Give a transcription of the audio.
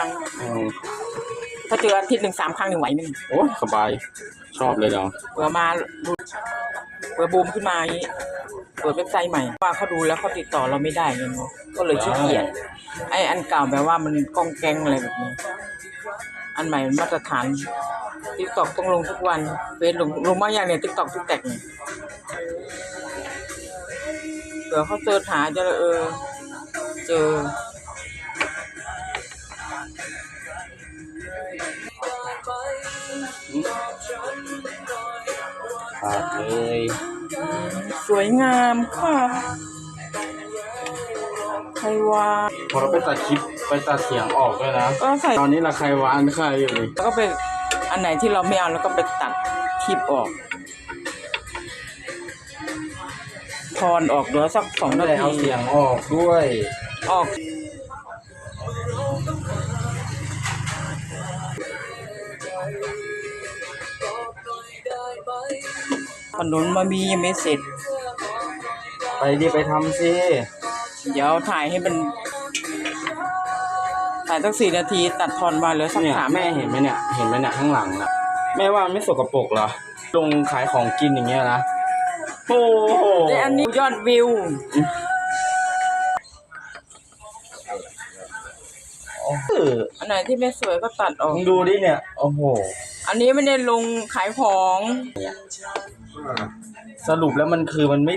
รั้ง อืมถ้าเจออาทิตย์หนึ่งสามครั้งหนึ่งไหวไหมโอ้สบาย ชอบเลยเนาะเผื่อมาดูเผื่อบูมขึ้นมาอย่างนี้เปิดเว็บไซต์ใหม่ว่าเขาดูแล้วเขาติดต่อเราไม่ได้เงี้ยก็เลยขี้เกียจไออันเก่าแบบว่ามันกองแกงอะไรแบบนี้ อันใหม่มันมาตรฐานติ๊กตอกต้องลงทุกวันเฟซลงลงมาอย่างเนี่ยติ๊กตอกติ๊กแตกเนี่ยเผื่อเขาเจอหาจะเออเจอ ขาดเลย สวยงามค่ะใครว่าพอเราไปตัดคลิปไปตัดเสียงออกด้วยนะ ก็ใส่ตอนนี้ละใครวานใครอยู่เลยแล้วก็ไปอันไหนที่เราไม่เอาแล้วก็ไปตัดคลิปออกทอนออกเหลือสักสองไม่นาได้เอาทีเสียงออกด้วย ออก ถนนมามียังไม่เสร็จ ไปดิไปทำสิเดี๋ยวถ่ายให้มันถ่ายสักสี่นาทีตัดทอนมาเหลือสักเนี่ยสามแม่เห็นไหมเนี่ยเห็นไหมเนี่ยข้างหลังน่ะแม่ว่ามันไม่สกปรกเหรอลงขายของกินอย่างเงี้ยนะโอ้โหแต่อันนี้ยอดวิว เอออันไหนที่ไม่สวยก็ตัดออกมึงดูดิเนี่ย โอ้โห อันนี้ไม่ได้ลงขายของ สรุปแล้วมันคือมันไม่